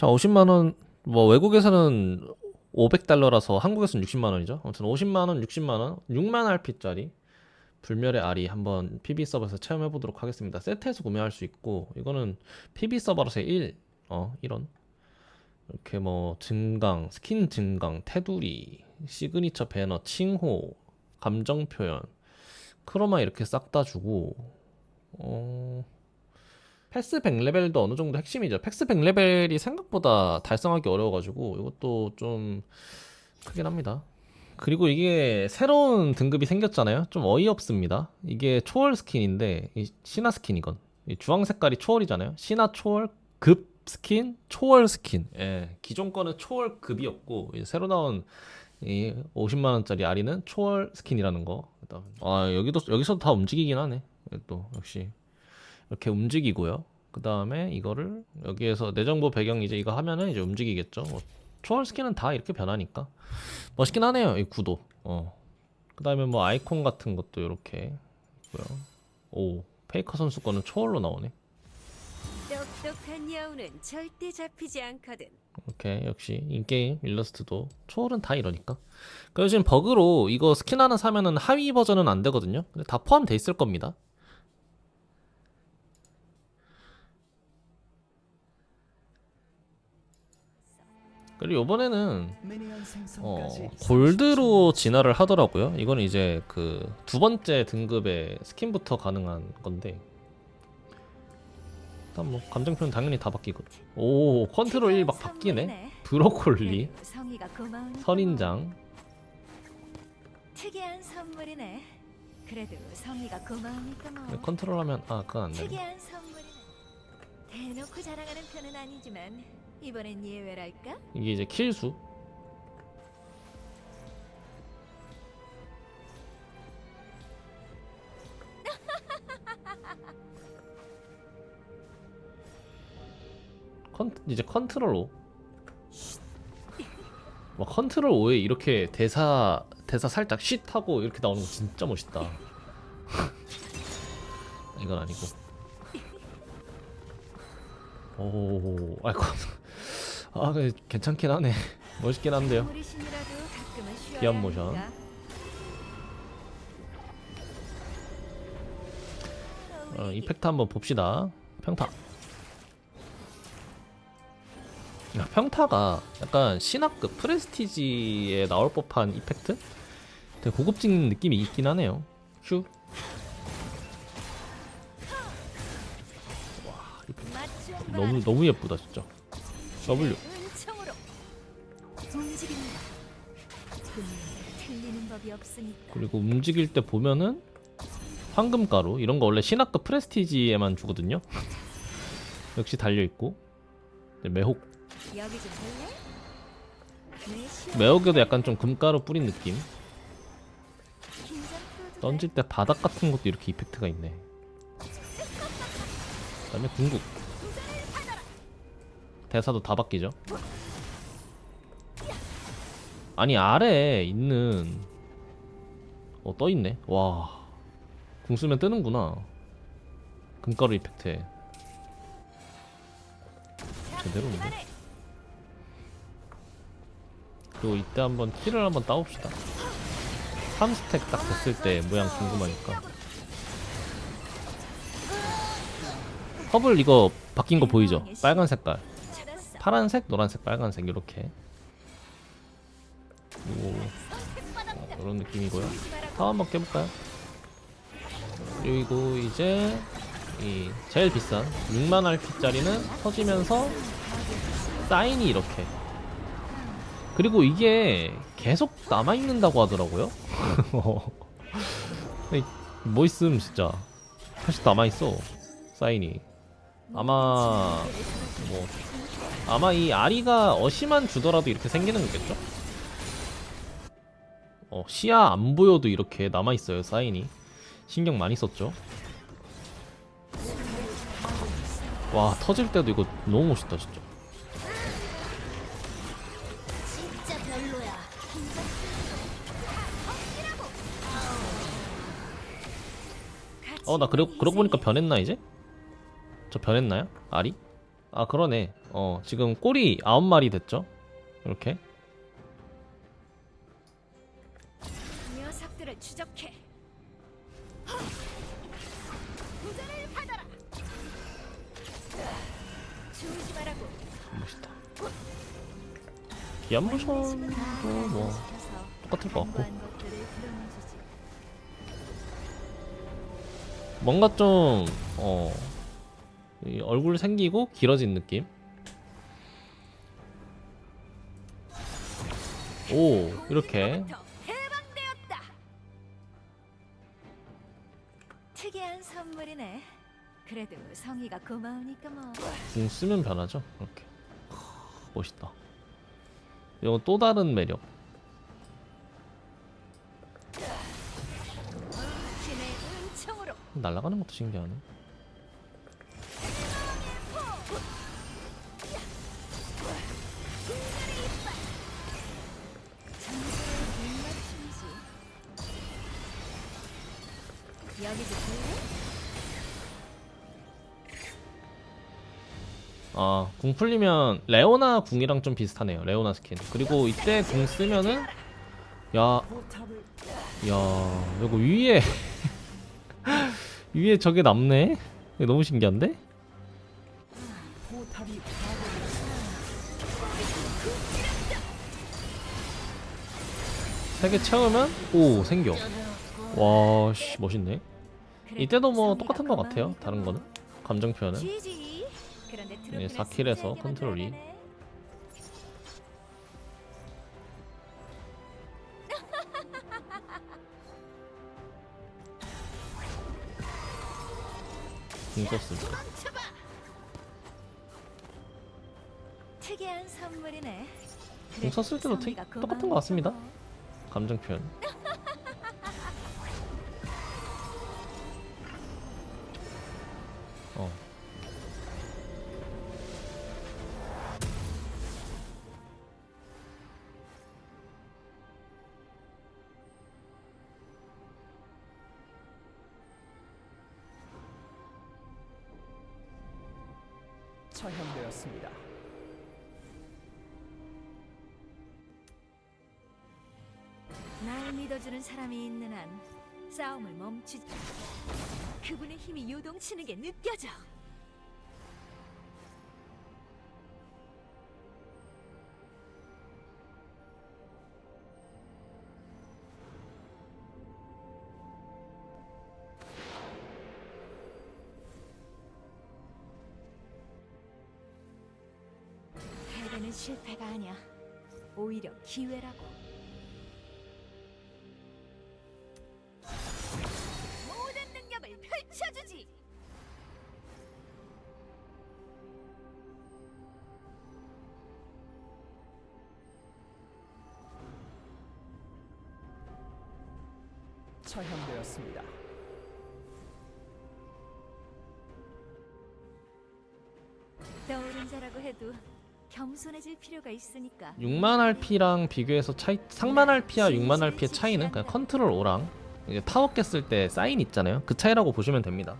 자, 50만원, 뭐, 외국에서는 500달러라서 한국에서는 60만원이죠. 아무튼 50만원, 60만원, 6만 RP짜리 불멸의 알이 한번 PB 서버에서 체험해 보도록 하겠습니다. 세트에서 구매할 수 있고, 이거는 PB 서버로서 1, 어, 1원. 이렇게 뭐, 증강, 스킨 증강, 테두리, 시그니처 배너, 칭호, 감정 표현, 크로마 이렇게 싹 다 주고, 어, 패스 100레벨도 어느 정도 핵심이죠. 패스 100레벨이 생각보다 달성하기 어려워가지고 이것도 좀 크긴 합니다. 그리고 이게 새로운 등급이 생겼잖아요. 좀 어이없습니다. 이게 초월 스킨인데 이 신화 스킨 이건 이 주황 색깔이 초월이잖아요. 신화 초월 급 스킨, 초월 스킨. 예, 기존 거는 초월 급이었고 새로 나온 이 50만 원짜리 아리는 초월 스킨이라는 거. 아 여기도 여기서도 다 움직이긴 하네. 또 역시 이렇게 움직이고요. 그 다음에 이거를 여기에서 내 정보 배경 이제 이거 하면은 이제 움직이겠죠. 뭐 초월 스킨은 다 이렇게 변하니까 멋있긴 하네요. 이 구도. 어. 그 다음에 뭐 아이콘 같은 것도 이렇게 있고요. 오 페이커 선수 거는 초월로 나오네. 똑똑한 여우는 절대 잡히지 않거든. 이렇게 역시 인게임 일러스트도 초월은 다 이러니까. 그리고 지금 버그로 이거 스킨 하나 사면은 하위 버전은 안 되거든요. 근데 다 포함돼 있을 겁니다. 그리고 이번에는 어, 골드로 진화를 하더라고요. 이거는 이제 그 두 번째 등급의 스킨부터 가능한 건데. 일단 뭐 감정 표현 당연히 다 바뀌고. 오 컨트롤 1 막 바뀌네. 브로콜리, 고마우니까 선인장, 특이한 선물이네. 그래도 성의가 고마우니까 뭐. 네, 컨트롤하면 아 그건 안 되네. 특이한 선물이네. 대놓고 자랑하는 편은 아니지만 이번엔 예외랄까? 이게 이제 킬수. 컨 이제 컨트롤 5. 와 컨트롤 5에 이렇게 대사 대사 살짝 쉿 하고 이렇게 나오는 거 진짜 멋있다. 이건 아니고. 오, 아이고. 아, 근데 괜찮긴 하네. 멋있긴 한데요. 기압 모션. 어, 이펙트 한번 봅시다. 평타. 야, 평타가 약간 신화급 프레스티지에 나올 법한 이펙트? 되게 고급진 느낌이 있긴 하네요. 휴. 맞춤 너무 너무 예쁘다 진짜. W. 그리고 움직일 때 보면은 황금가루 이런 거 원래 신화급 프레스티지에만 주거든요. 역시 달려 있고 매혹? 내 시험 매혹에도 약간 좀 금가루 뿌린 느낌. 던질 때 바닥 같은 것도 이렇게 이펙트가 있네. 그다음에 궁극. 대사도 다 바뀌죠. 아니 아래에 있는 어 떠 있네. 와. 궁 쓰면 뜨는구나. 금가루 이펙트에. 제대로인데. 그리고 이때 한번 키를 한번 따봅시다. 3스택 딱 됐을 때 모양 궁금하니까 허블 이거 바뀐 거 보이죠? 빨간 색깔. 파란색, 노란색, 빨간색 이렇게. 그리고 어, 이런 느낌이고요. 타 한번 깨볼까요? 그리고 이제 이 제일 비싼 6만 RP짜리는 터지면서 사인이 이렇게. 그리고 이게 계속 남아있는다고 하더라고요. 뭐 있음 진짜. 계속 남아있어 사인이. 아마 뭐 아마 이 아리가 어시만 주더라도 이렇게 생기는 거겠죠? 어 시야 안 보여도 이렇게 남아있어요 사인이 신경 많이 썼죠 와 터질 때도 이거 너무 멋있다 진짜. 어 나 그러, 그러고 보니까 변했나 이제? 저 변했나요? 아리? 아 그러네 어 지금 꼬리 9마리 됐죠 이렇게 녀석들을 추적해. 부자를 받아라. 죽지 말라고. 멋있다 기안무선도 뭐 똑같을 것 같고 뭔가 좀 어, 이 얼굴 생기고 길어진 느낌. 오 이렇게. 특이한 선물이네. 그래도 성의가 고마우니까 뭐. 궁 쓰면 변하죠. 이렇게 하, 멋있다. 이건 또 다른 매력. 은총으로 날아가는 것도 신기하네. 여기도 볼래? 아, 궁 풀리면 레오나 궁이랑 좀 비슷하네요. 레오나 스킨. 그리고 이때 궁 쓰면은 야, 야, 이거 위에 위에 저게 남네. 너무 신기한데? 세 개 채우면 오 생겨. 와, 씨 멋있네. 이때도 뭐 똑같은 것 같아요. 다른 뭐. 거는 감정 표현은. 네, 트로피는 4킬에서 승자에게만 컨트롤이. 돌아가네. 궁 썼을 때. 멈춰봐. 특이한 선물이네. 궁 썼을 때도 똑같은 것 같습니다. 뭐. 감정 표현. 처형되었습니다. 날 믿어주는 사람이 있는 한 싸움을 멈추지. 그분의 힘이 요동치는 게 느껴져. 패배는 실패가 아니야. 오히려 기회라고. 모든 능력을 펼쳐주지. 처형되었습니다. 떠오른 자라고 해도 겸손해질 필요가 있으니까. 6만 RP랑 비교해서 차이 3만 RP와 6만 RP의 차이는 그냥 컨트롤 O랑 이제 타워 깼을 때 사인 있잖아요. 그 차이라고 보시면 됩니다.